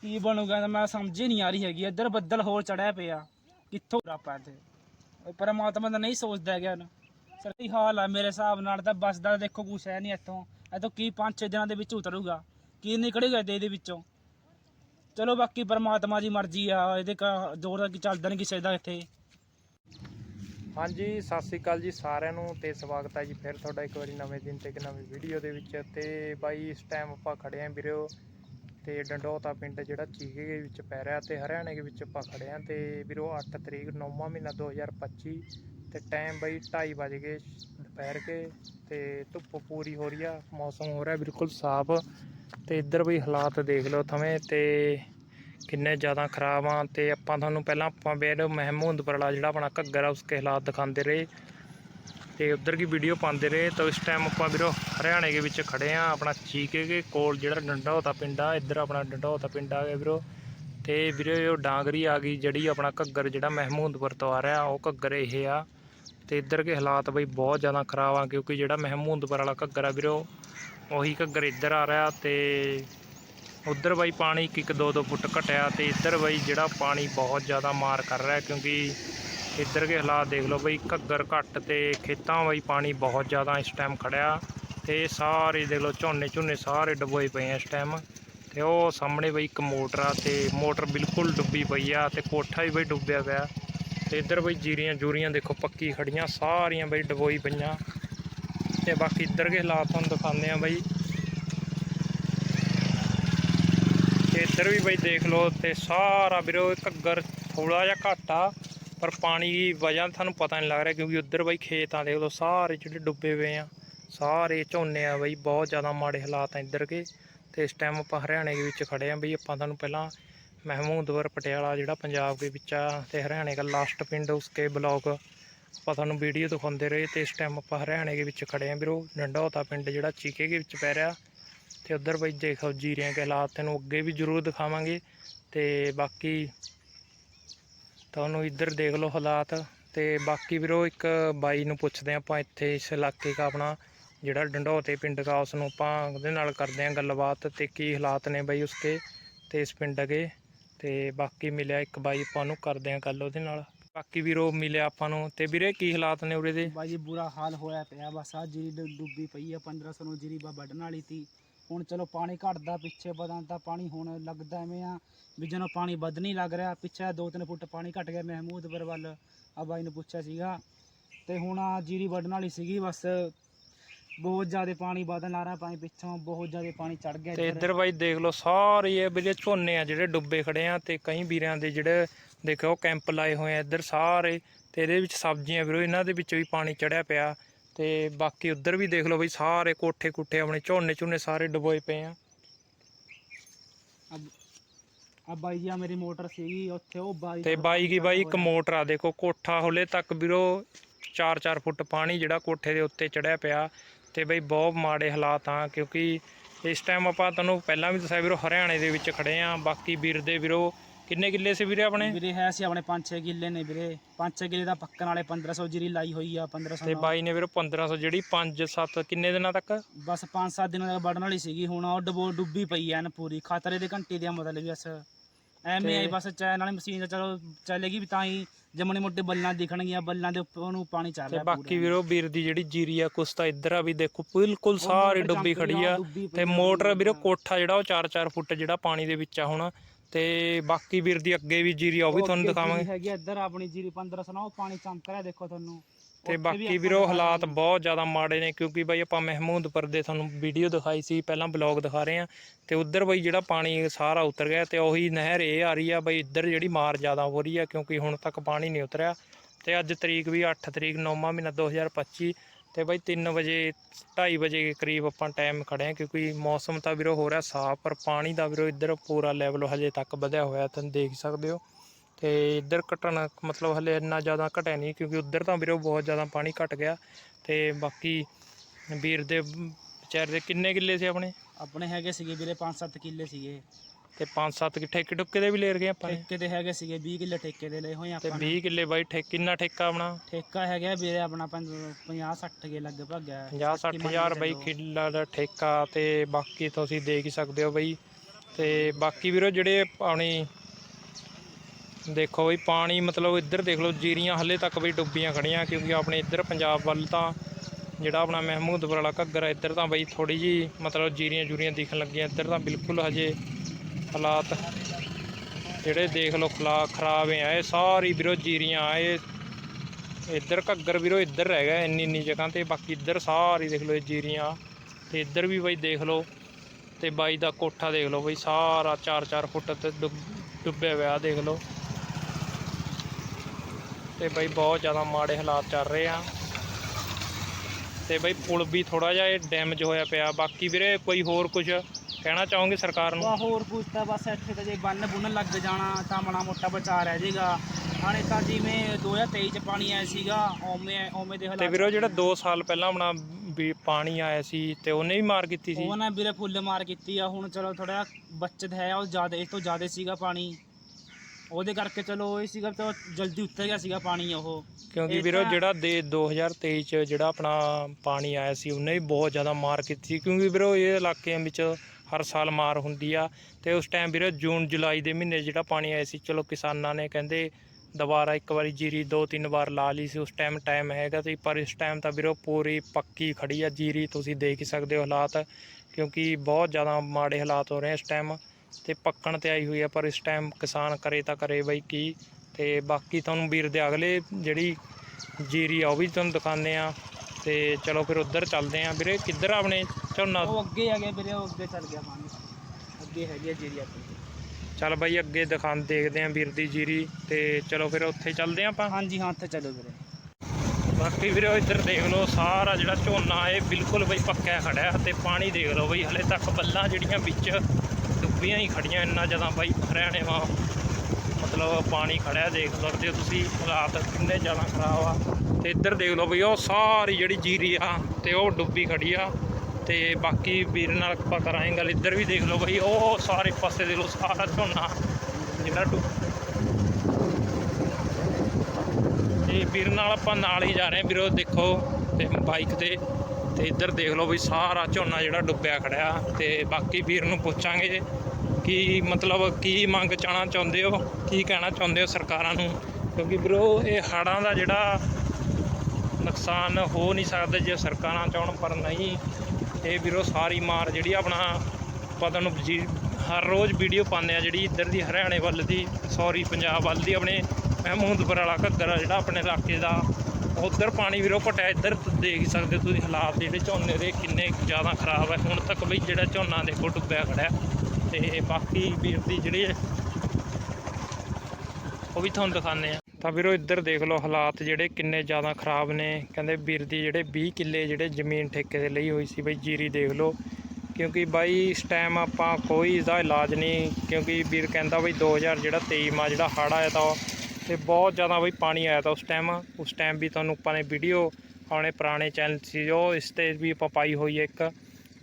ਕੀ ਬਣੂਗਾ ਤਾਂ ਮੈਂ ਸਮਝ ਹੀ ਨਹੀਂ ਆ ਰਹੀ ਹੈਗੀ। ਇੱਧਰ ਬੱਦਲ ਹੋਰ ਚੜਿਆ ਪਿਆ। ਕਿੱਥੋਂ ਆਪਾਂ ਇੱਥੇ? ਉਹ ਪਰਮਾਤਮਾ ਤਾਂ ਨਹੀਂ ਸੋਚਦਾ ਹੈਗਾ ਨਾ। ਸਹੀ ਹਾਲ ਆ ਮੇਰੇ ਹਿਸਾਬ ਨਾਲ ਤਾਂ ਬੱਸ ਦਾ ਦੇਖੋ ਕੁਛ ਹੈ ਨਹੀਂ ਇੱਥੋਂ। ਇੱਥੋਂ ਕੀ 5-6 ਦਿਨਾਂ ਦੇ ਵਿੱਚ ਉਤਰੂਗਾ। ਕੀ ਨਿਕਲੇਗਾ ਇਹਦੇ ਵਿੱਚੋਂ? ਚਲੋ ਬਾਕੀ ਪਰਮਾਤਮਾ ਦੀ ਮਰਜ਼ੀ ਆ। ਇਹਦੇ ਕਾ- ਜ਼ੋਰ ਦਾ ਕੀ ਚੱਲਦਾ ਨਹੀਂ ਕਿਸੇ ਦਾ ਇੱਥੇ। ਹਾਂਜੀ, ਸਤਿ ਸ੍ਰੀ ਅਕਾਲ ਜੀ ਸਾਰਿਆਂ ਨੂੰ ਤੇ ਸਵਾਗਤ ਹੈ ਜੀ ਫਿਰ ਤੁਹਾਡਾ ਇੱਕ ਵਾਰੀ ਨਵੇਂ ਦਿਨ ਤੇ ਇੱਕ ਨਵੀਂ ਵੀਡੀਓ ਦੇ ਵਿੱਚ। ਤੇ ਬਾਈ, ਇਸ ਟਾਈਮ ਆਪਾਂ ਖੜੇ ਆਂ ਵੀਰੋ। ਤੇ ਡੰਡੋਤਾ ਪਿੰਡ ਜਿਹੜਾ ਚੀਕੇ ਦੇ ਵਿੱਚ ਪੈ ਰਿਹਾ ਤੇ ਹਰਿਆਣੇ ਦੇ ਵਿੱਚ ਆਪਾਂ ਖੜੇ ਆਂ ਤੇ ਵੀਰੋ 8 ਤਰੀਕ 9ਵਾਂ ਮਹੀਨਾ 2025 ਤੇ ਟਾਈਮ ਬਾਈ 2:30 ਵਜ ਗਏ ਦੁਪਹਿਰ ਕੇ ਤੇ ਧੁੱਪ ਪੂਰੀ ਹੋ ਰਹੀ ਆ, ਮੌਸਮ ਹੋ ਰਿਹਾ ਬਿਲਕੁਲ ਸਾਫ਼ ਤੇ ਇੱਧਰ ਬਈ ਹਾਲਾਤ ਦੇਖ ਲਓ ਥਵੇਂ ਤੇ ਕਿੰਨੇ ਜ਼ਿਆਦਾ ਖਰਾਬ ਆ ਤੇ ਆਪਾਂ ਤੁਹਾਨੂੰ ਪਹਿਲਾਂ ਆਪਾਂ ਬੇਰ ਮਹਿਮੂਦਪੁਰ ਜਿਹੜਾ ਆਪਣਾ ਘੱਗਰ ਆ, ਉਸਕੇ ਹਾਲਾਤ ਦਿਖਾਉਂਦੇ ਰਹੇ। ਤੇ ਉਧਰ ਕੀ ਵੀਡੀਓ ਪਾਉਂਦੇ ਰਹੇ, ਤਾਂ ਇਸ ਟਾਈਮ ਆਪਾਂ ਵੀਰੋ ਹਰਿਆਣੇ ਦੇ ਵਿੱਚ ਖੜੇ ਆ ਆਪਣਾ ਚੀਕੇ ਦੇ ਕੋਲ ਜਿਹੜਾ ਡੰਡਾ ਹੋਤਾ ਪਿੰਡ ਆ, ਇੱਧਰ ਆਪਣਾ ਡੰਡਾ ਹੋਤਾ ਪਿੰਡ ਆ ਗਿਆ ਵੀਰੋ। ਤੇ ਵੀਰੋ ਉਹ ਡਾਂਗਰੀ ਆ ਗਈ, ਜਿਹੜੀ ਆਪਣਾ ਘੱਗਰ ਜਿਹੜਾ ਮਹਿਮੂਦਪੁਰ ਤੋਂ ਆ ਰਿਹਾ, ਉਹ ਘੱਗਰ ਇਹ ਆ। ਤੇ ਇੱਧਰ ਕੇ ਹਾਲਾਤ ਬਈ ਬਹੁਤ ਜ਼ਿਆਦਾ ਖਰਾਬ ਆ, ਕਿਉਂਕਿ ਜਿਹੜਾ ਮਹਿਮੂਦਪੁਰ ਵਾਲਾ ਘੱਗਰ ਆ ਵੀਰੋ, ਉਹੀ ਘੱਗਰ ਇੱਧਰ ਆ ਰਿਹਾ ਤੇ ਉਧਰ ਬਾਈ ਪਾਣੀ ਇੱਕ ਇੱਕ ਦੋ ਦੋ ਫੁੱਟ ਘਟਿਆ ਤੇ ਇੱਧਰ ਬਾਈ ਜਿਹੜਾ ਪਾਣੀ ਬਹੁਤ ਜ਼ਿਆਦਾ ਮਾਰ ਕਰ ਰਿਹਾ, ਕਿਉਂਕਿ ਇੱਧਰ ਕੇ ਹਾਲਾਤ ਦੇਖ ਲਓ ਬਈ, ਘੱਗਰ ਘੱਟ ਤੇ ਖੇਤਾਂ ਬਈ ਪਾਣੀ ਬਹੁਤ ਜ਼ਿਆਦਾ ਇਸ ਟਾਈਮ ਖੜਿਆ ਤੇ ਸਾਰੇ ਦੇਖ ਲਓ ਝੋਨੇ ਝੋਨੇ ਸਾਰੇ ਡੁੱਬੋਏ ਪਏ ਆ ਇਸ ਟਾਈਮ ਤੇ ਉਹ ਸਾਹਮਣੇ ਬਈ ਇੱਕ ਮੋਟਰ ਆ ਤੇ ਮੋਟਰ ਬਿਲਕੁਲ ਡੁੱਬੀ ਪਈ ਆ ਤੇ ਕੋਠਾ ਵੀ ਬਈ ਡੁੱਬਿਆ ਪਿਆ ਤੇ ਇੱਧਰ ਬਈ ਜੀਰੀਆਂ ਜੂਰੀਆਂ ਦੇਖੋ ਪੱਕੀ ਖੜੀਆਂ, ਸਾਰੀਆਂ ਬਈ ਡੁਬੋਈ ਪਈਆਂ ਤੇ ਬਾਕੀ ਇੱਧਰ ਕੇ ਹਾਲਾਤ ਤੁਹਾਨੂੰ ਦਿਖਾਉਂਦੇ ਆ ਬਈ। ਤੇ ਇੱਧਰ ਵੀ ਬਈ ਦੇਖ ਲਓ ਤੇ ਸਾਰਾ ਵੀਰੋ ਘੱਗਰ ਥੋੜਾ ਜਿਹਾ ਘੱਟ ਆ। ਪਰ ਪਾਣੀ ਦੀ ਵਜ੍ਹਾ ਤੁਹਾਨੂੰ ਪਤਾ ਨਹੀਂ ਲੱਗ ਰਿਹਾ ਕਿਉਂਕਿ ਉੱਧਰ ਬਈ ਖੇਤ ਆ ਦੇਖ ਲਓ, ਸਾਰੇ ਜਿਹੜੇ ਡੁੱਬੇ ਹੋਏ ਆ, ਸਾਰੇ ਝੋਨੇ ਆ ਬਈ, ਬਹੁਤ ਜ਼ਿਆਦਾ ਮਾੜੇ ਹਾਲਾਤ ਆ ਇੱਧਰ ਕੇ। ਤੇ ਇਸ ਟਾਈਮ ਆਪਾਂ ਹਰਿਆਣੇ ਦੇ ਵਿੱਚ ਖੜੇ ਆ ਬਈ, ਆਪਾਂ ਤੁਹਾਨੂੰ ਪਹਿਲਾਂ ਮਹਿਮੂਦਵਰ ਪਟਿਆਲਾ ਜਿਹੜਾ ਪੰਜਾਬ ਦੇ ਵਿੱਚ ਆ ਤੇ ਹਰਿਆਣੇ ਦਾ ਲਾਸਟ ਪਿੰਡ, ਉਸਕੇ ਬਲੌਕ ਆਪਾਂ ਤੁਹਾਨੂੰ ਵੀਡੀਓ ਦਿਖਾਉਂਦੇ ਰਹੇ ਤੇ ਇਸ ਟਾਈਮ ਆਪਾਂ ਹਰਿਆਣੇ ਦੇ ਵਿੱਚ ਖੜੇ ਆ ਵੀਰੋ। ਡੰਡਾ ਹੋਤਾ ਪਿੰਡ ਜਿਹੜਾ ਚੀਕੇ ਦੇ ਵਿੱਚ ਪੈ ਰਿਹਾ ਤੇ ਉਧਰ ਬਈ ਦੇਖੋ ਜੀਰਿਆਂ ਕੇ ਹਾਲਾਤ, ਤੈਨੂੰ ਅੱਗੇ ਵੀ ਜ਼ਰੂਰ ਦਿਖਾਵਾਂਗੇ। ਤੇ ਬਾਕੀ ਤੁਹਾਨੂੰ ਇੱਧਰ ਦੇਖ ਲਓ ਹਾਲਾਤ ਤੇ ਬਾਕੀ ਵੀਰੋ ਇੱਕ ਬਾਈ ਨੂੰ ਪੁੱਛਦੇ ਹਾਂ ਆਪਾਂ ਇੱਥੇ ਇਸ ਇਲਾਕੇ ਦਾ ਆਪਣਾ ਜਿਹੜਾ ਡੰਡੋਤੇ ਪਿੰਡ ਦਾ ਉਸ ਨੂੰ ਆਪਾਂ ਉਹਦੇ ਨਾਲ ਕਰਦੇ ਹਾਂ ਗੱਲਬਾਤ ਤੇ ਕੀ ਹਾਲਾਤ ਨੇ ਬਾਈ ਉਸਕੇ ਤੇ ਇਸ ਪਿੰਡ ਅਗੇ ਤੇ ਬਾਕੀ ਮਿਲਿਆ ਇੱਕ ਬਾਈ ਆਪਾਂ ਨੂੰ ਕਰਦੇ ਹਾਂ ਗੱਲ ਉਹਦੇ ਨਾਲ। ਬਾਕੀ ਵੀਰੋ ਮਿਲਿਆ ਆਪਾਂ ਨੂੰ ਤੇ ਵੀਰੇ ਕੀ ਹਾਲਾਤ ਨੇ ਉਰੇ ਦੇ? ਬਾਈ ਜੀ ਬੁਰਾ ਹਾਲ ਹੋਇਆ ਪਿਆ ਬਸ ਆ ਜੀਰੀ ਡੁੱਬੀ ਪਈ ਆ 1500 ਨੂੰ ਜੀਰੀ ਬਾ ਵੱਢਣ ਵਾਲੀ ਤੀ। ਹੁਣ ਚਲੋ ਪਾਣੀ ਘਟਦਾ ਪਿੱਛੇ ਬਦਾਂ ਤਾਂ ਪਾਣੀ ਹੁਣ ਲੱਗਦਾ ਐਵੇਂ ਆ ਵੀ ਜਦੋਂ ਪਾਣੀ ਵੱਧ ਨਹੀਂ ਲੱਗ ਰਿਹਾ ਪਿੱਛੇ 2-3 ਫੁੱਟ ਪਾਣੀ ਘਟ ਗਿਆ ਮਹਿਮੂਦਪੁਰ ਵੱਲ ਆ ਬਾਈ ਨੂੰ ਪੁੱਛਿਆ ਸੀਗਾ। ਤੇ ਹੁਣ ਆ ਜੀਰੀ ਵੱਢਣ ਵਾਲੀ ਸੀਗੀ ਬਸ ਬਹੁਤ ਜ਼ਿਆਦਾ ਪਾਣੀ ਵਧਣ ਲਾ ਰਿਹਾ ਪਾਣੀ ਪਿੱਛੋਂ ਬਹੁਤ ਜ਼ਿਆਦਾ ਪਾਣੀ ਚੜ ਗਿਆ ਤੇ ਇੱਧਰ। ਬਾਈ ਦੇਖ ਲਓ ਸਾਰੇ ਇਹ ਵੀਰੇ ਝੋਨੇ ਆ ਜਿਹੜੇ ਡੁੱਬੇ ਖੜੇ ਆ ਤੇ ਕਈ ਵੀਰਿਆਂ ਦੇ ਜਿਹੜੇ ਦੇਖੋ ਕੈਂਪ ਲਾਏ ਹੋਏ ਆ ਇੱਧਰ ਸਾਰੇ ਤੇ ਇਹਦੇ ਵਿੱਚ ਸਬਜ਼ੀਆਂ ਵੀਰੋ ਇਹਨਾਂ ਦੇ ਵਿੱਚ ਵੀ ਪਾਣੀ ਚੜਿਆ ਪਿਆ। ਤੇ ਬਾਕੀ ਉੱਧਰ ਵੀ ਦੇਖ ਲਓ ਬਈ ਸਾਰੇ ਕੋਠੇ ਕੁੱਠੇ ਆਪਣੇ ਝੋਨੇ ਝੋਨੇ ਸਾਰੇ ਡੁਬੋਏ ਪਏ ਆ। ਆ ਬਾਈ ਜੀ ਆ ਮੇਰੀ ਮੋਟਰ ਸੀਗੀ ਉੱਥੇ ਉਹ ਬਾਈ ਤੇ ਬਾਈ ਕੀ ਬਾਈ ਇੱਕ ਮੋਟਰ ਆ ਦੇਖੋ ਕੋਠਾ ਹਲੇ ਤੱਕ ਵੀਰੋ 4-4 ਫੁੱਟ ਪਾਣੀ ਜਿਹੜਾ ਕੋਠੇ ਦੇ ਉੱਤੇ ਚੜਿਆ ਪਿਆ। ਤੇ ਬਈ ਬਹੁਤ ਮਾੜੇ ਹਾਲਾਤ ਆ ਕਿਉਂਕਿ ਇਸ ਟਾਈਮ ਆਪਾਂ ਤੁਹਾਨੂੰ ਪਹਿਲਾਂ ਵੀ ਦੱਸਿਆ ਵੀਰੋ ਹਰਿਆਣੇ ਦੇ ਵਿੱਚ ਖੜੇ ਆ। ਬਾਕੀ ਵੀਰ ਦੇ ਵੀਰੋ ਕਿੰਨੇ ਕਿੱਲੇ ਸੀ ਵੀਰੇ ਆਪਣੇ? ਵੀਰੇ ਹੈ ਸੀ ਆਪਣੇ 5-6 ਕਿੱਲੇ ਨੇ ਵੀਰੇ। 5-6 ਕਿੱਲੇ ਦਾ ਪੱਕਣ ਵਾਲੇ 1500 ਜੀਰੀ ਲਾਈ ਹੋਈ ਆ 1500 ਤੇ ਬਾਈ ਨੇ ਵੀਰੋ 1500 ਜਿਹੜੀ 5-7 ਕਿੰਨੇ ਦਿਨਾਂ ਤੱਕ? ਬਸ 5-7 ਦਿਨਾਂ ਤੱਕ ਵੜਨ ਵਾਲੀ ਸੀਗੀ। ਹੁਣ ਉਹ ਡਬੋ ਡੁੱਬੀ ਪਈ ਐ ਨਾ ਪੂਰੀ। ਖਤਰੇ ਦੇ ਘੰਟੇ ਦੇ ਮਤਲਬ ਬਸ। ਐਵੇਂ ਤੇ- ਆਈ ਬਸ ਚੈਨ ਵਾਲੀ ਮਸ਼ੀਨ ਚਲੋ ਚੱਲੇਗੀ ਵੀ ਤਾਂ ਹੀ ਜਮਣੇ ਮੋਟੇ ਬੱਲਾਂ ਦਿਖਣਗੀਆਂ। ਬੱਲਾਂ ਦੇ ਉੱਪਰ ਉਹਨੂੰ ਪਾਣੀ ਚੱਲ ਰਿਹਾ ਬਾਕੀ। ਵੀਰੋ ਵੀਰ ਦੀ ਜਿਹੜੀ ਜੀਰੀ ਆ ਕੁਛ ਤਾਂ ਇੱਧਰ ਆ ਵੀ ਦੇਖੋ ਬਿਲਕੁਲ ਸਾਰੀ ਡੁੱਬੀ ਖੜੀ ਆ, ਤੇ ਮੋਟਰ ਵੀਰੋ। ਕੋਠਾ ਜਿਹੜਾ ਉਹ 4-4 ਫੁੱਟ ਜਿਹੜਾ ਪਾਣੀ ਦੇ ਵਿੱਚ ਆ ਹੁਣ। ਤੇ ਬਾਕੀ ਵੀਰ ਦੀ ਅੱਗੇ ਵੀ ਜੀਰੀ ਉਹ ਵੀ ਤੁਹਾਨੂੰ ਦਿਖਾਵਾਂਗੇ। ਹੈਗੀ ਆ, ਇੱਧਰ ਆਪਣੀ ਜੀਰੀ 1500 ਨਾ ਉਹ ਪਾਣੀ ਚਮਕ ਰਿਹਾ ਦੇਖੋ ਤੁਹਾਨੂੰ। ਤੇ ਬਾਕੀ ਵੀਰੋ ਹਾਲਾਤ ਬਹੁਤ ਜ਼ਿਆਦਾ ਮਾੜੇ ਨੇ ਕਿਉਂਕਿ ਬਾਈ ਆਪਾਂ ਮਹਿਮੂਦਪੁਰ ਦੇ ਤੁਹਾਨੂੰ ਵੀਡੀਓ ਦਿਖਾਈ ਸੀ ਪਹਿਲਾਂ ਬਲੌਗ ਦਿਖਾ ਰਹੇ ਆ ਤੇ ਉੱਧਰ ਬਾਈ ਜਿਹੜਾ ਪਾਣੀ ਸਾਰਾ ਉਤਰ ਗਿਆ ਤੇ ਉਹੀ ਨਹਿਰ ਇਹ ਆ ਰਹੀ ਆ ਬਾਈ ਇੱਧਰ ਜਿਹੜੀ ਮਾਰ ਜ਼ਿਆਦਾ ਹੋ ਰਹੀ ਆ ਕਿਉਂਕਿ ਹੁਣ ਤੱਕ ਪਾਣੀ ਨਹੀਂ ਉਤਰਿਆ। ਤੇ ਅੱਜ ਤਰੀਕ ਵੀ 8 ਤਰੀਕ 9ਵਾਂ ਮਹੀਨਾ 2025 ਤੇ ਬਾਈ 3 ਵਜੇ 2:30 ਵਜੇ ਦੇ ਕਰੀਬ ਆਪਾਂ ਟਾਈਮ ਖੜੇ ਆ ਕਿਉਂਕਿ ਮੌਸਮ ਤਾਂ ਵੀਰੋ ਹੋ ਰਿਹਾ ਸਾਫ਼, ਪਰ ਪਾਣੀ ਦਾ ਵੀਰੋ ਇੱਧਰ ਪੂਰਾ ਲੈਵਲ ਹਜੇ ਤੱਕ ਵਧਿਆ ਹੋਇਆ, ਤੁਸੀਂ ਦੇਖ ਸਕਦੇ ਹੋ। ਤੇ ਇੱਧਰ ਘਟਣ ਮਤਲਬ ਹਲੇ ਇੰਨਾ ਜ਼ਿਆਦਾ ਘਟਿਆ ਨਹੀਂ ਕਿਉਂਕਿ ਉੱਧਰ ਤਾਂ ਵੀਰੋ ਬਹੁਤ ਜ਼ਿਆਦਾ ਪਾਣੀ ਘਟ ਗਿਆ ਤੇ ਬਾਕੀ ਵੀਰ ਦੇ ਵਿਚਾਰੇ ਦੇ ਕਿੰਨੇ ਕਿੱਲੇ ਸੀ ਆਪਣੇ? ਆਪਣੇ ਹੈਗੇ ਸੀਗੇ ਵੀਰੇ 5-7 ਕਿੱਲੇ ਸੀਗੇ। ਤੇ 5-7 ਕਿ ਠੇਕੇ ਟੁੱਕੇ ਦੇ ਵੀ ਲੈ ਰਗੇ ਆਪਾਂ ਨੇ। ਠੇਕੇ ਦੇ ਹੈਗੇ ਸੀਗੇ 20 ਕਿੱਲੇ ਠੇਕੇ ਦੇ ਲਏ ਹੋਏ ਤੇ ਆਪਾਂ ਨੇ। 20 ਕਿੱਲੇ ਬਾਈ ਠੇਕ ਕਿੰਨਾ ਠੇਕਾ ਆਪਣਾ? ਠੇਕਾ ਹੈਗਾ ਵੀਰੇ ਆਪਣਾ 50-60 ਕੇ ਲਗਭਗ ਹੈ। 50 ਹਜ਼ਾਰ ਬਾਈ ਕਿੱਲਾ ਦਾ ਠੇਕਾ ਤੇ ਬਾਕੀ ਤੁਸੀਂ ਦੇਖ ਹੀ ਸਕਦੇ ਹੋ ਬਈ। ਤੇ ਬਾਕੀ ਵੀਰੋ ਜਿਹੜੇ ਪਾਣੀ ਦੇਖੋ ਬਈ ਪਾਣੀ ਮਤਲਬ ਇੱਧਰ ਦੇਖ ਲਓ ਜੀਰੀਆਂ ਹਲੇ ਤੱਕ ਵੀ ਡੁੱਬੀਆਂ ਖੜੀਆਂ ਕਿਉਂਕਿ ਆਪਣੇ ਇੱਧਰ ਪੰਜਾਬ ਵੱਲ ਤਾਂ ਜਿਹੜਾ ਆਪਣਾ ਮਹਿਮੂਦਪੁਰ ਵਾਲਾ ਘੱਗਰ ਹੈ ਇੱਧਰ ਤਾਂ ਬਈ ਥੋੜੀ ਜੀ ਮਤਲਬ ਜੀਰੀਆਂ ਜੂਰੀਆਂ ਦਿਖਣ ਲੱਗੀਆਂ ਇੱਧਰ ਤਾਂ ਬਿਲਕੁਲ ਹਜੇ ਹਾਲਾਤ ਜਿਹੜੇ ਦੇਖ ਲਓ ਖਲਾ ਖਰਾਬ ਹੈ ਇਹ ਸਾਰੀ ਵੀਰੋ ਜੀਰੀਆਂ ਆ, ਇਹ ਇੱਧਰ ਘੱਗਰ ਵੀਰੋ ਇੱਧਰ ਰਹਿ ਗਿਆ ਇੰਨੀ ਇੰਨੀ ਜਗ੍ਹਾ ਤੇ, ਬਾਕੀ ਇੱਧਰ ਸਾਰੀ ਦੇਖ ਲਓ ਇਹ ਜੀਰੀਆਂ। ਤੇ ਇੱਧਰ ਵੀ ਬਈ ਦੇਖ ਲਓ, ਤੇ ਬਾਈ ਦਾ ਕੋਠਾ ਦੇਖ ਲਓ ਬਈ, ਸਾਰਾ 4-4 ਫੁੱਟ ਤੇ ਡੁੱਬ- ਡੁੱਬਿਆ ਹੋਇਆ ਦੇਖ ਲਓ। ਤੇ ਬਈ ਬਹੁਤ ਜ਼ਿਆਦਾ ਮਾੜੇ ਹਾਲਾਤ ਚੱਲ ਰਹੇ ਆ। ਤੇ ਬਈ ਪੁਲ ਵੀ ਥੋੜਾ ਜਿਹਾ ਇਹ ਡੈਮੇਜ ਹੋਇਆ ਪਿਆ, ਬਾਕੀ ਵੀਰੇ ਕੋਈ ਹੋਰ ਕੁਝ ਕਹਿਣਾ ਚਾਹੋਗੇ ਸਰਕਾਰ ਨੂੰ? ਵਾ ਹੋਰ ਕੁਝ ਤਾਂ ਬਸ ਇੱਥੇ ਤਾਂ ਜੇ ਬੰਨ ਬੁੰਨ ਲੱਗ ਜਾਣਾ ਤਾਂ ਮਾੜਾ ਮੋਟਾ ਬਚਾ ਰਹਿ ਜਾਏਗਾ ਹਾਲੇ ਤਾਂ ਜਿਵੇਂ 2023 ਚ ਪਾਣੀ ਆਇਆ ਸੀਗਾ ਓਵੇਂ ਓਵੇਂ ਦੇ ਤੇ ਹਾਲਾਤ ਵੀਰੋ ਜਿਹੜਾ 2 ਸਾਲ ਪਹਿਲਾਂ ਆਪਣਾ ਵੀ ਪਾਣੀ ਆਇਆ ਸੀ ਤੇ ਉਹਨੇ ਵੀ ਮਾਰ ਕੀਤੀ ਸੀ? ਉਹ ਨਾ ਵੀਰੇ ਫੁੱਲ ਮਾਰ ਕੀਤੀ ਆ ਹੁਣ ਚਲੋ ਥੋੜਾ ਬਚਤ ਹੈ ਉਹ ਜ਼ਿਆਦਾ ਇਸ ਤੋਂ ਜ਼ਿਆਦਾ ਸੀਗਾ ਪਾਣੀ। ਉਹਦੇ ਕਰਕੇ ਚਲੋ ਇਹ ਸੀਗਾ ਤਾਂ ਜਲਦੀ ਉੱਤਰ ਗਿਆ ਸੀਗਾ ਪਾਣੀ ਉਹ। ਕਿਉਂਕਿ ਇਹ ਵੀਰੋ ਤਾਂ- ਜਿਹੜਾ ਦੇ 2023 ਚ ਜਿਹੜਾ ਆਪਣਾ ਪਾਣੀ ਆਇਆ ਸੀ ਉਹਨੇ ਵੀ ਬਹੁਤ ਜ਼ਿਆਦਾ ਮਾਰ ਕੀਤੀ ਸੀ। ਕਿਉਂਕਿ ਵੀਰੋ ਇਹ ਇਲਾਕਿਆਂ ਵਿੱਚ ਹਰ ਸਾਲ ਮਾਰ ਹੁੰਦੀ ਆ। ਤੇ ਉਸ ਟਾਈਮ ਵੀਰੋ, ਜੂਨ, ਜੁਲਾਈ ਦੇ ਮਹੀਨੇ ਜਿਹੜਾ ਪਾਣੀ ਆਇਆ ਸੀ, ਚਲੋ ਕਿਸਾਨਾਂ ਨੇ ਕਹਿੰਦੇ ਦੁਬਾਰਾ ਇੱਕ ਵਾਰੀ ਜੀਰੀ ਦੋ ਤਿੰਨ ਵਾਰ ਲਾ ਲਈ ਸੀ, ਉਸ ਟਾਈਮ ਟਾਈਮ ਹੈਗਾ ਤੇ ਪਰ ਇਸ ਟਾਈਮ ਤਾਂ ਵੀਰੋ ਪੂਰੀ ਪੱਕੀ ਖੜੀ ਆ ਜੀਰੀ, ਤੁਸੀਂ ਦੇਖ ਹੀ ਸਕਦੇ ਹੋ ਹਾਲਾਤ, ਕਿਉਂਕਿ ਬਹੁਤ ਜ਼ਿਆਦਾ ਮਾੜੇ ਹਾਲਾਤ ਹੋ ਰਹੇ ਇਸ ਟਾਈਮ ਤੇ ਪੱਕਣ ਤੇ ਆਈ ਹੋਈ ਆ, ਪਰ ਇਸ ਟਾਈਮ ਕਿਸਾਨ ਕਰੇ ਤਾਂ ਕਰੇ ਬਈ ਕੀ, ਤੇ ਬਾਕੀ ਤੁਹਾਨੂੰ ਵੀਰ ਦੇ ਅਗਲੇ ਜਿਹੜੀ ਜੀਰੀ ਆ, ਉਹ ਵੀ ਤੁਹਾਨੂੰ ਦਿਖਾਉਂਦੇ ਆ। ਤੇ ਚਲੋ ਫਿਰ ਉੱਧਰ ਚੱਲਦੇ ਆ ਵੀਰੇ। ਕਿੱਧਰ ਆ ਆਪਣੇ ਝੋਨਾ? ਉਹ ਅੱਗੇ ਆ ਗਿਆ ਵੀਰੇ ਉਹ ਅੱਗੇ ਚੱਲ ਗਿਆ ਪਾਣੀ। ਅੱਗੇ ਹੈਗੀ ਆ ਜੀਰੀ ਆਪਣੀ। ਚੱਲ ਬਾਈ ਅੱਗੇ ਦਿਖਾਣ ਦੇਖਦੇ ਆ ਵੀਰ ਦੀ ਜੀਰੀ ਤੇ ਚਲੋ ਫਿਰ ਉੱਥੇ ਚੱਲਦੇ ਆ ਆਪਾਂ। ਹਾਂਜੀ ਹਾਂ ਉੱਥੇ ਚੱਲੋ ਵੀਰੇ। ਬਾਕੀ ਵੀਰੇ ਇੱਧਰ ਦੇਖ ਲਓ ਸਾਰਾ ਜਿਹੜਾ ਝੋਨਾ ਇਹ ਬਿਲਕੁਲ ਬਈ ਪੱਕਿਆ ਖੜਿਆ ਤੇ ਪਾਣੀ ਦੇਖ ਲਓ ਬਈ ਹਲੇ ਤੱਕ ਬੱਲਾਂ ਜਿਹੜੀਆਂ ਵਿੱਚ ਡੁੱਬੀਆਂ ਹੀ ਖੜੀਆਂ ਇੰਨਾ ਜ਼ਿਆਦਾ ਬਾਈ ਹਰਿਆਣੇ ਵਾ ਮਤਲਬ ਪਾਣੀ ਖੜਿਆ ਦੇਖ ਸਕਦੇ ਹੋ ਤੁਸੀਂ ਹਾਲਾਤ ਕਿੰਨੇ ਜ਼ਿਆਦਾ ਖਰਾਬ ਆ। ਤੇ ਇੱਧਰ ਦੇਖ ਲਓ ਬਈ, ਉਹ ਸਾਰੀ ਜਿਹੜੀ ਜੀਰੀ ਆ, ਤੇ ਉਹ ਡੁੱਬੀ ਖੜੀ ਆ। ਤੇ ਬਾਕੀ ਵੀਰ ਨਾਲ ਆਪਾਂ ਕਰਾਂਗੇ ਗੱਲ। ਇੱਧਰ ਵੀ ਦੇਖ ਲਓ ਬਈ, ਉਹ ਸਾਰੇ ਪਾਸੇ ਦੇਖ ਲਓ, ਸਾਰਾ ਝੋਨਾ ਜਿਹੜਾ ਡੁੱਬ ਤੇ ਵੀਰ ਨਾਲ ਆਪਾਂ ਨਾਲ ਹੀ ਜਾ ਰਹੇ ਵੀਰੋ, ਦੇਖੋ, ਤੇ ਬਾਈਕ ਤੇ। ਤੇ ਇੱਧਰ ਦੇਖ ਲਓ ਵੀ ਸਾਰਾ ਝੋਨਾ ਜਿਹੜਾ ਡੁੱਬਿਆ ਖੜਿਆ। ਤੇ ਬਾਕੀ ਵੀਰ ਨੂੰ ਪੁੱਛਾਂਗੇ ਕਿ ਮਤਲਬ ਕੀ ਮੰਗ ਚਾਹਣਾ ਚਾਹੁੰਦੇ ਹੋ, ਕੀ ਕਹਿਣਾ ਚਾਹੁੰਦੇ ਹੋ ਸਰਕਾਰਾਂ ਨੂੰ? ਕਿਉਂਕਿ ਵੀਰੋ, ਇਹ ਹੜ੍ਹਾਂ ਦਾ ਜਿਹੜਾ ਨੁਕਸਾਨ ਹੋ ਨਹੀਂ ਸਕਦਾ ਜੇ ਸਰਕਾਰਾਂ ਚਾਹਣ ਪਰ ਨਹੀਂ। ਇਹ ਵੀਰੋ ਸਾਰੀ ਮਾਰ ਜਿਹੜੀ ਆਪਣਾ ਆਪਾਂ ਤੁਹਾਨੂੰ ਜੀ ਹਰ ਰੋਜ਼ ਵੀਡੀਓ ਪਾਉਂਦੇ ਆ, ਜਿਹੜੀ ਇੱਧਰ ਦੀ ਹਰਿਆਣੇ ਵੱਲ ਦੀ, ਸੌਰੀ, ਪੰਜਾਬ ਵੱਲ ਦੀ, ਆਪਣੇ ਮਹਿਮੂਦਪੁਰ ਵਾਲਾ ਘੱਗਰ ਆ ਜਿਹੜਾ ਆਪਣੇ ਇਲਾਕੇ ਦਾ। ਉਧਰ ਪਾਣੀ ਵੀਰੋ ਘਟਿਆ, ਇੱਧਰ ਦੇਖ ਸਕਦੇ ਹੋ ਤੁਸੀਂ ਹਾਲਾਤ, ਜਿਹੜੇ ਝੋਨੇ ਦੇ ਕਿੰਨੇ ਜ਼ਿਆਦਾ ਖਰਾਬ ਹੈ ਹੁਣ ਤੱਕ ਵੀ ਜਿਹੜਾ ਝੋਨਾ ਦੇਖੋ ਡੁੱਬਿਆ ਖੜਿਆ। ਤੇ ਬਾਕੀ ਵੀਰ ਦੀ ਜਿਹੜੀ ਉਹ ਵੀ ਤੁਹਾਨੂੰ ਦਿਖਾਉਂਦੇ ਆ। ਤਾਂ ਵੀਰੋ ਇੱਧਰ ਦੇਖ ਲਓ ਹਾਲਾਤ ਜਿਹੜੇ ਕਿੰਨੇ ਜ਼ਿਆਦਾ ਖਰਾਬ ਨੇ। ਕਹਿੰਦੇ ਵੀਰ ਦੀ ਜਿਹੜੇ 20 ਕਿੱਲੇ ਜਿਹੜੇ ਜ਼ਮੀਨ ਠੇਕੇ ਤੇ ਲਈ ਹੋਈ ਸੀ ਬਈ, ਜੀਰੀ ਦੇਖ ਲਓ। ਕਿਉਂਕਿ ਬਾਈ, ਇਸ ਟਾਈਮ ਆਪਾਂ ਕੋਈ ਇਹਦਾ ਇਲਾਜ ਨਹੀਂ, ਕਿਉਂਕਿ ਵੀਰ ਕਹਿੰਦਾ ਬਈ 2000 ਜਿਹੜਾ 23 ਮਾ ਜਿਹੜਾ ਹੜ੍ਹ ਆਇਆ ਤਾਂ ਤੇ ਬਹੁਤ ਜ਼ਿਆਦਾ ਬਈ ਪਾਣੀ ਆਇਆ ਤਾਂ ਉਸ ਟਾਈਮ ਉਸ ਟਾਈਮ ਵੀ ਤੁਹਾਨੂੰ ਆਪਾਂ ਨੇ ਵੀਡੀਓ ਆਪਣੇ ਪੁਰਾਣੇ ਚੈਨਲ ਸੀ ਜੋ ਇਸ ਤੇ ਵੀ ਆਪਾਂ ਪਾਈ ਹੋਈ ਹੈ ਇੱਕ।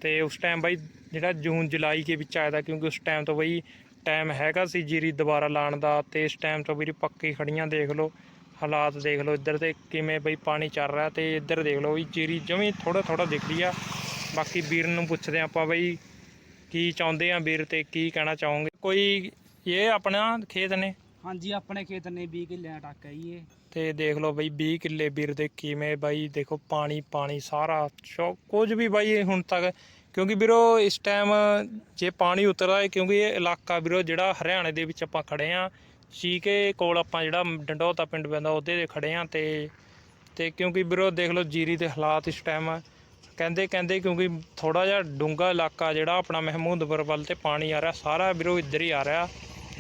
ਤੇ ਉਸ ਟਾਈਮ ਬਾਈ ਜਿਹੜਾ ਜੂਨ ਜੁਲਾਈ ਦੇ ਵਿੱਚ ਆਇਆ ਤਾਂ ਕਿਉਂਕਿ ਉਸ ਟਾਈਮ ਤੋਂ ਬਈ ਟਾਈਮ ਹੈਗਾ ਸੀ ਜੀਰੀ ਦੁਬਾਰਾ ਲਾਉਣ ਦਾ ਤੇ ਇਸ ਟਾਈਮ ਤੋਂ ਵੀਰੇ ਪੱਕੀ ਖੜੀਆਂ ਦੇਖ ਲਓ ਹਾਲਾਤ ਦੇਖ ਲਓ ਇੱਧਰ ਤੇ ਕਿਵੇਂ ਬਈ ਪਾਣੀ ਚੱਲ ਰਿਹਾ ਤੇ ਇੱਧਰ ਦੇਖ ਲਓ ਵੀ ਜੀਰੀ ਜਮੀ ਥੋੜਾ ਥੋੜਾ ਦਿਖ ਰਹੀ ਆ। ਬਾਕੀ ਵੀਰ ਨੂੰ ਪੁੱਛਦੇ ਆਪਾਂ ਬਈ ਕੀ ਚਾਹੁੰਦੇ ਆ ਵੀਰ ਤੇ ਕੀ ਕਹਿਣਾ ਚਾਹੋਗੇ? ਕੋਈ ਇਹ ਆਪਣਾ ਖੇਤ ਨੇ? ਹਾਂਜੀ ਆਪਣੇ ਖੇਤ ਨੇ 20 ਕਿੱਲਿਆਂ ਟੱਕ ਹੈ ਜੀ ਇਹ। ਤੇ ਦੇਖ ਲਓ ਬਈ 20 ਕਿੱਲੇ ਵੀਰ ਦੇ ਕਿਵੇਂ ਬਾਈ ਦੇਖੋ ਪਾਣੀ ਪਾਣੀ ਸਾਰਾ ਕੁਝ ਵੀ ਬਾਈ ਹੁਣ ਤੱਕ ਕਿਉਂਕਿ ਵੀਰੋ, ਇਸ ਟਾਈਮ ਜੇ ਪਾਣੀ ਉਤਰਦਾ ਹੈ ਕਿਉਂਕਿ ਇਹ ਇਲਾਕਾ ਵੀਰੋ, ਜਿਹੜਾ ਹਰਿਆਣੇ ਦੇ ਵਿੱਚ ਆਪਾਂ ਖੜੇ ਆ, ਚੀਕੇ ਕੋਲ ਆਪਾਂ ਜਿਹੜਾ ਡੰਡੋਤਾ ਪਿੰਡ ਪੈਂਦਾ, ਉਹਦੇ ਦੇ ਖੜੇ ਆ ਤੇ ਤੇ ਕਿਉਂਕਿ ਵੀਰੋ, ਦੇਖ ਲਓ ਜੀਰੀ ਦੇ ਹਾਲਾਤ ਇਸ ਟਾਈਮ ਕਹਿੰਦੇ ਕਹਿੰਦੇ ਕਿਉਂਕਿ ਥੋੜਾ ਜਿਹਾ ਡੂੰਘਾ ਇਲਾਕਾ ਜਿਹੜਾ ਆਪਣਾ ਮਹਿਮੂਦਪੁਰ ਵੱਲ ਤੇ ਪਾਣੀ ਆ ਰਿਹਾ, ਸਾਰਾ ਵੀਰੋ ਇੱਧਰ ਹੀ ਆ ਰਿਹਾ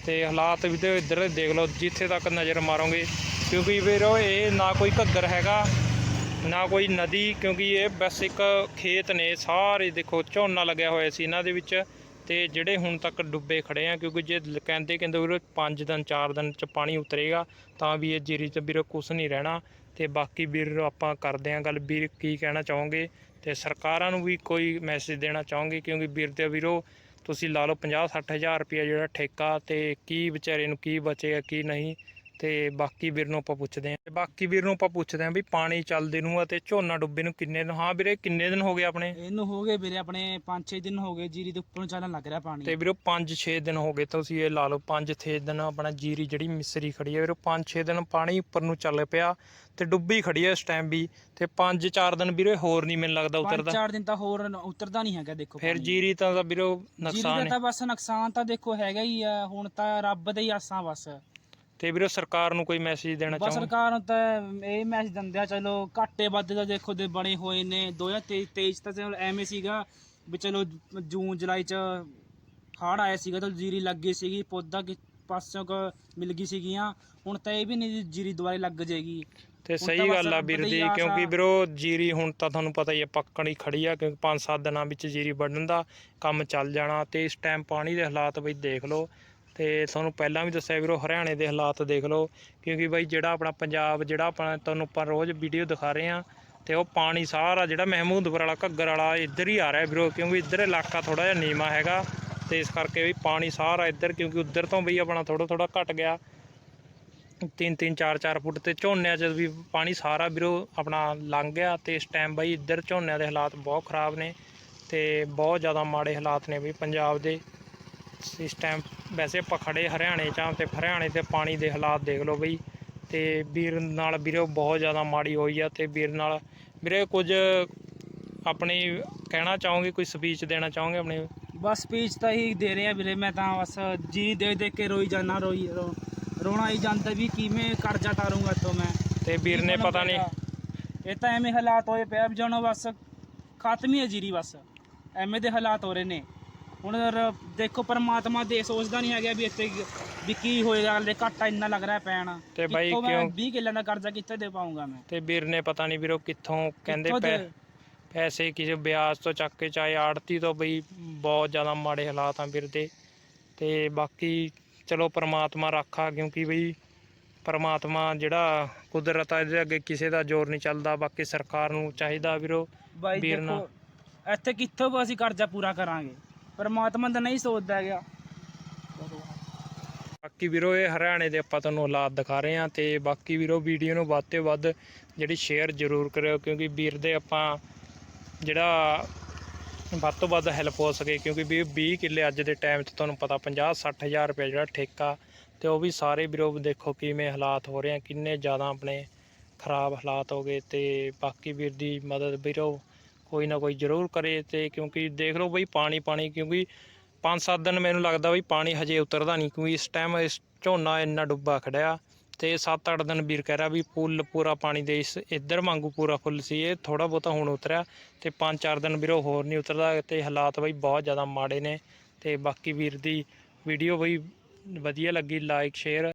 ਤੇ ਹਾਲਾਤ ਵੀ ਤੇ ਇੱਧਰ ਦੇਖ ਲਓ, ਜਿੱਥੇ ਤੱਕ ਨਜ਼ਰ ਮਾਰੋਗੇ, ਕਿਉਂਕਿ ਵੀਰੋ, ਇਹ ਨਾ ਕੋਈ ਘੱਗਰ ਹੈਗਾ ਨਾ ਕੋਈ ਨਦੀ, ਕਿਉਂਕਿ ਇਹ ਬਸ ਇੱਕ ਖੇਤ ਨੇ, ਸਾਰੇ ਦੇਖੋ ਝੋਨਾ ਲੱਗਿਆ ਹੋਇਆ ਸੀ ਇਹਨਾਂ ਦੇ ਵਿੱਚ ਤੇ ਜਿਹੜੇ ਹੁਣ ਤੱਕ ਡੁੱਬੇ ਖੜੇ ਆ, ਕਿਉਂਕਿ ਜੇ ਕਹਿੰਦੇ ਕਹਿੰਦੇ ਵੀਰੋ 5 ਦਿਨ 4 ਦਿਨ ਚ ਪਾਣੀ ਉਤਰੇਗਾ, ਤਾਂ ਵੀ ਇਹ ਜੀਰੀ ਚ ਵੀਰੋ ਕੁਛ ਨਹੀਂ ਰਹਿਣਾ ਤੇ ਬਾਕੀ ਵੀਰ ਆਪਾਂ ਕਰਦੇ ਆਂ ਗੱਲ, ਵੀਰ ਕੀ ਕਹਿਣਾ ਚਾਹੋਗੇ? ਤੇ ਸਰਕਾਰਾਂ ਨੂੰ ਵੀ ਕੋਈ ਮੈਸੇਜ ਦੇਣਾ ਚਾਹੋਗੇ? ਕਿਉਂਕਿ ਵੀਰ ਦੇ ਵੀਰੋ ਤੁਸੀਂ ਲਾ ਲਓ 50 60 ਹਜ਼ਾਰ ਰੁਪਏ ਜਿਹੜਾ ਠੇਕਾ ਤੇ ਕੀ ਵਿਚਾਰੇ ਨੂੰ ਕੀ ਬਚੇਗਾ, ਕੀ ਨਹੀਂ ਤੇ ਬਾਕੀ ਵੀਰ ਨੂੰ ਆਪਾਂ ਪੁੱਛਦੇ ਆਂ ਬਾਕੀ ਵੀਰ ਨੂੰ ਆਪਾਂ ਪੁੱਛਦੇ ਆਂ ਵੀ ਪਾਣੀ ਚੱਲਦੇ ਨੂੰ ਅਤੇ ਝੋਨਾ ਡੁੱਬੇ ਨੂੰ ਕਿੰਨੇ ਦਿਨ ਹਾਂ ਵੀਰੇ ਕਿੰਨੇ ਦਿਨ ਹੋ ਗਏ ਆਪਣੇ? ਇਹਨੂੰ ਹੋ ਗਏ ਵੀਰੇ ਆਪਣੇ 5-6 ਦਿਨ ਹੋ ਗਏ ਜੀਰੀ ਦੇ ਉੱਪਰ ਨੂੰ ਚੱਲਣ ਲੱਗ ਰਿਹਾ ਪਾਣੀ। ਤੇ ਵੀਰੋ 5-6 ਦਿਨ ਹੋ ਗਏ ਤੁਸੀਂ ਇਹ ਲਾ ਲਓ 5-6 ਦਿਨ ਆਪਣਾ ਜੀਰੀ ਜਿਹੜੀ ਮਿਸਰੀ ਖੜੀ ਹੈ ਵੀਰੋ 5-6 ਦਿਨ ਪਾਣੀ ਉੱਪਰ ਨੂੰ ਚੱਲ ਪਿਆ ਤੇ ਡੁੱਬੀ ਖੜੀ ਹੈ ਇਸ ਟਾਈਮ ਵੀ ਤੇ 5-4 ਦਿਨ ਵੀਰੇ ਹੋਰ ਨਹੀਂ ਮੈਨੂੰ ਲੱਗਦਾ ਉਤਰਦਾ। ਚਾਰ ਦਿਨ ਤਾਂ ਹੋਰ ਉਤਰਦਾ ਨਹੀਂ ਹੈਗਾ ਦੇਖੋ ਫਿਰ। ਜੀਰੀ ਤਾਂ ਦਾ ਵੀਰੋ ਜੀਰੀ ਨੁਕਸਾਨ ਦਾ ਹੈ। ਤਾਂ ਬਸ ਨੁਕਸਾਨ ਤਾਂ ਦੇਖੋ ਹੈਗਾ ਹੀ ਆ ਹੁਣ ਤਾਂ ਰੱਬ ਦੇ ਹੀ ਆਸਾਂ ਬਸ। ਤੇ ਵੀਰੋ ਸਰਕਾਰ ਨੂੰ ਕੋਈ ਮੈਸੇਜ ਦੇਣਾ ਬਸ ਸਰਕਾਰ ਨੂੰ ਤਾਂ ਇਹ ਮੈਸੇਜ ਦਿੰਦੇ ਆ ਚਲੋ ਘਾਟੇ ਵਾਧੇ ਦਾ ਦੇਖੋ ਦੇ ਬਣੇ ਹੋਏ ਨੇ। 2023 23 ਤਾਂ ਚਲੋ ਐਵੇਂ ਸੀਗਾ ਵੀ ਚਲੋ ਜੂਨ ਜੁਲਾਈ ਚ ਹੜ੍ਹ ਆਇਆ ਸੀਗਾ ਤਾਂ ਜੀਰੀ ਲੱਗ ਗਈ ਸੀਗੀ ਪੌਦਾ ਕਿ ਪਾਸੋਂ ਕੁ ਮਿਲ ਗਈ ਸੀਗੀਆਂ। ਹੁਣ ਤਾਂ ਇਹ ਵੀ ਨਹੀਂ ਜੀਰੀ ਦੁਬਾਰੇ ਲੱਗ ਜਾਏਗੀ ਤੇ ਹੁਣ ਤਾਂ ਸਹੀ ਬਸ ਗੱਲ ਆ ਵੀਰ ਆਸ ਕਿਉਂਕਿ। ਵੀਰੋ ਜੀਰੀ ਹੁਣ ਤਾਂ ਤੁਹਾਨੂੰ ਪਤਾ ਹੀ ਆ ਪੱਕਣ ਹੀ ਖੜੀ ਆ ਕਿਉਂਕਿ 5-7 ਦਿਨਾਂ ਵਿੱਚ ਜੀਰੀ ਵੱਢਣ ਦਾ ਕੰਮ ਚੱਲ ਜਾਣਾ ਤੇ ਇਸ ਟਾਈਮ ਪਾਣੀ ਦੇ ਹਾਲਾਤ ਬਈ ਦੇਖ ਲਓ। ਤੇ ਤੁਹਾਨੂੰ ਪਹਿਲਾਂ ਵੀ ਦੱਸਿਆ ਵੀਰੋ, ਹਰਿਆਣੇ ਦੇ ਹਾਲਾਤ ਦੇਖ ਲਓ, ਕਿਉਂਕਿ ਬਾਈ ਜਿਹੜਾ ਆਪਣਾ ਪੰਜਾਬ, ਜਿਹੜਾ ਆਪਣਾ ਤੁਹਾਨੂੰ ਆਪਾਂ ਰੋਜ਼ ਵੀਡੀਓ ਦਿਖਾ ਰਹੇ ਆ ਤੇ ਉਹ ਪਾਣੀ ਸਾਰਾ ਜਿਹੜਾ ਮਹਿਮੂਦਪੁਰ ਵਾਲਾ, ਘੱਗਰ ਵਾਲਾ, ਇੱਧਰ ਹੀ ਆ ਰਿਹਾ ਵੀਰੋ, ਕਿਉਂਕਿ ਇੱਧਰ ਇਲਾਕਾ ਥੋੜਾ ਜਿਹਾ ਨੀਵਾਂ ਹੈਗਾ, ਤੇ ਇਸ ਕਰਕੇ ਵੀ ਪਾਣੀ ਸਾਰਾ ਇੱਧਰ, ਕਿਉਂਕਿ ਉੱਧਰ ਤੋਂ ਬਈ ਆਪਣਾ ਥੋੜਾ ਥੋੜਾ ਘਟ ਗਿਆ। ਤਿੰਨ ਤਿੰਨ, ਚਾਰ ਚਾਰ ਫੁੱਟ ਤੇ ਝੋਨਿਆਂ 'ਚ ਵੀ ਪਾਣੀ ਸਾਰਾ ਵੀਰੋ ਆਪਣਾ ਲੰਘ ਗਿਆ, ਤੇ ਇਸ ਟਾਈਮ ਬਾਈ ਇੱਧਰ ਝੋਨਿਆਂ ਦੇ ਹਾਲਾਤ ਬਹੁਤ ਖਰਾਬ ਨੇ, ਤੇ ਬਹੁਤ ਜ਼ਿਆਦਾ ਮਾੜੇ ਹਾਲਾਤ ਨੇ ਵੀ ਪੰਜਾਬ ਦੇ। ਇਸ ਟਾਈਮ ਵੈਸੇ ਆਪਾਂ ਖੜੇ ਹਰਿਆਣੇ 'ਚ ਤੇ ਹਰਿਆਣੇ ਤੇ ਪਾਣੀ ਦੇ ਹਾਲਾਤ ਦੇਖ ਲਓ ਬਈ ਤੇ ਵੀਰ ਨਾਲ ਵੀਰੋ ਬਹੁਤ ਜ਼ਿਆਦਾ ਮਾੜੀ ਹੋਈ ਆ ਤੇ ਵੀਰ ਨਾਲ ਵੀਰੇ ਕੁਝ ਆਪਣੀ ਕਹਿਣਾ ਚਾਹੋਗੇ ਕੋਈ ਸਪੀਚ ਦੇਣਾ ਚਾਹੋਗੇ ਆਪਣੀ? ਬਸ ਸਪੀਚ ਤਾਂ ਹੀ ਦੇ ਰਿਹਾ ਵੀਰੇ ਮੈਂ ਤਾਂ ਬਸ ਜੀ ਦੇ ਦੇ ਕੇ ਰੋਈ ਜਾਣਾ ਰੋਈ ਰੋਣਾ ਹੀ ਜਾਂਦਾ ਵੀ ਕਿਵੇਂ ਕਰਜ਼ਾ ਤਾਰੂੰਗਾ ਇੱਥੋਂ ਮੈਂ। ਤੇ ਵੀਰ ਨੇ ਪਤਾ ਨਹੀਂ? ਇਹ ਤਾਂ ਐਵੇਂ ਹਾਲਾਤ ਹੋਏ ਪਿਆ ਜਾਣੋ ਬਸ ਖਤਮ ਹੀ ਹੈ ਜੀਰੀ ਬਸ। ਐਵੇਂ ਦੇ ਹਾਲਾਤ ਹੋ ਰਹੇ ਨੇ। ਹੁਣ ਰ- ਦੇਖੋ ਪਰਮਾਤਮਾ ਦੇ ਸੋਚਦਾ ਨਹੀਂ ਹੈਗਾ ਵੀ ਇੱਥੇ ਵੀ ਕੀ ਹੋਏਗਾ ਹਲੇ ਘਾਟਾ ਇੰਨਾ ਲੱਗ ਰਿਹਾ ਪੈਣ। ਤੇ ਬਾਈ ਕਿੱਥੋਂ ਮੈਂ ਕਿਉਂ? 20 ਕਿੱਲਿਆਂ ਦਾ ਕਰਜ਼ਾ ਕਿੱਥੇ ਦੇ ਪਾਉਂਗਾ ਮੈਂ? ਤੇ ਵੀਰ ਨੇ ਪਤਾ ਨਹੀਂ ਵੀਰੋ ਕਿੱਥੋਂ ਕਹਿੰਦੇ ਕਿੱਥੋਂ ਪੈ ਪੈਸੇ ਕਿਸੇ ਵਿਆਜ ਤੋਂ ਚੱਕ ਕੇ ਚਾਹੇ ਆੜਤੀ ਤੋਂ ਬਈ ਬਹੁਤ ਜ਼ਿਆਦਾ ਮਾੜੇ ਹਾਲਾਤ ਆ ਵੀਰ ਦੇ। ਤੇ ਬਾਕੀ ਚਲੋ ਪ੍ਰਮਾਤਮਾ ਰੱਖਾ ਕਿਉਂਕਿ ਬਈ ਪ੍ਰਮਾਤਮਾ ਜਿਹੜਾ ਕੁਦਰਤ ਆ ਇਹਦੇ ਅੱਗੇ ਕਿਸੇ ਦਾ ਜ਼ੋਰ ਨਹੀਂ ਚੱਲਦਾ ਬਾਕੀ ਸਰਕਾਰ ਨੂੰ ਚਾਹੀਦਾ ਵੀਰੋ ਬਾਈ ਵੀਰ ਨਾਲ। ਦੇਖੋ ਇੱਥੇ ਕਿੱਥੋਂ ਕੁ ਅਸੀਂ ਕਰਜ਼ਾ ਪੂਰਾ ਕਰਾਂਗੇ? ਪਰਮਾਤਮਾ ਤਾਂ ਨਹੀਂ ਸੋਚਦਾ ਗਿਆ ਬਾਕੀ ਵੀਰੋ, ਇਹ ਹਰਿਆਣੇ ਦੇ ਆਪਾਂ ਤੁਹਾਨੂੰ ਹਾਲਾਤ ਦਿਖਾ ਰਹੇ ਹਾਂ ਤੇ ਬਾਕੀ ਵੀਰੋ, ਵੀਡੀਓ ਨੂੰ ਵੱਧ ਤੋਂ ਵੱਧ ਜਿਹੜੀ ਸ਼ੇਅਰ ਜ਼ਰੂਰ ਕਰਿਓ ਕਿਉਂਕਿ ਵੀਰ ਦੇ ਆਪਾਂ ਜਿਹੜਾ ਵੱਧ ਤੋਂ ਵੱਧ ਹੈਲਪ ਹੋ ਸਕੇ ਕਿਉਂਕਿ ਵੀ 20 ਕਿੱਲੇ ਅੱਜ ਦੇ ਟਾਈਮ 'ਚ ਤੁਹਾਨੂੰ ਪਤਾ 50 60000 ਰੁਪਏ ਜਿਹੜਾ ਠੇਕਾ ਤੇ ਉਹ ਵੀ ਸਾਰੇ ਵੀਰੋ, ਦੇਖੋ ਕਿਵੇਂ ਹਾਲਾਤ ਹੋ ਰਹੇ ਆ, ਕਿੰਨੇ ਜ਼ਿਆਦਾ ਆਪਣੇ ਖਰਾਬ ਹਾਲਾਤ ਹੋ ਗਏ ਤੇ ਬਾਕੀ ਵੀਰ ਦੀ ਮਦਦ ਵੀਰੋ ਕੋਈ ਨਾ ਕੋਈ ਜ਼ਰੂਰ ਕਰੇ ਤੇ ਕਿਉਂਕਿ ਦੇਖ ਲਓ ਬਈ ਪਾਣੀ ਪਾਣੀ ਕਿਉਂਕਿ 5-7 ਦਿਨ ਮੈਨੂੰ ਲੱਗਦਾ ਬਈ ਪਾਣੀ ਹਜੇ ਉਤਰਦਾ ਨਹੀਂ ਕਿਉਂਕਿ ਇਸ ਟਾਈਮ ਇਸ ਝੋਨਾ ਇੰਨਾ ਡੁੱਬਾ ਖੜਿਆ ਤੇ 7-8 ਦਿਨ ਵੀਰ ਕਹਿ ਰਿਹਾ ਵੀ ਪੁੱਲ ਪੂਰਾ ਪਾਣੀ ਦੇ ਇਸ ਇੱਧਰ ਵਾਂਗੂ ਪੂਰਾ ਫੁੱਲ ਸੀ ਇਹ ਥੋੜਾ ਬਹੁਤਾ ਹੁਣ ਉਤਰਿਆ ਤੇ 5-4 ਦਿਨ ਵੀਰੋ ਹੋਰ ਨਹੀਂ ਉਤਰਦਾ ਤੇ ਹਾਲਾਤ ਬਈ ਬਹੁਤ ਜ਼ਿਆਦਾ ਮਾੜੇ ਨੇ ਤੇ ਬਾਕੀ ਵੀਰ ਦੀ ਵੀਡੀਓ ਬਈ ਵਧੀਆ ਲੱਗੀ ਲਾਈਕ ਸ਼ੇਅਰ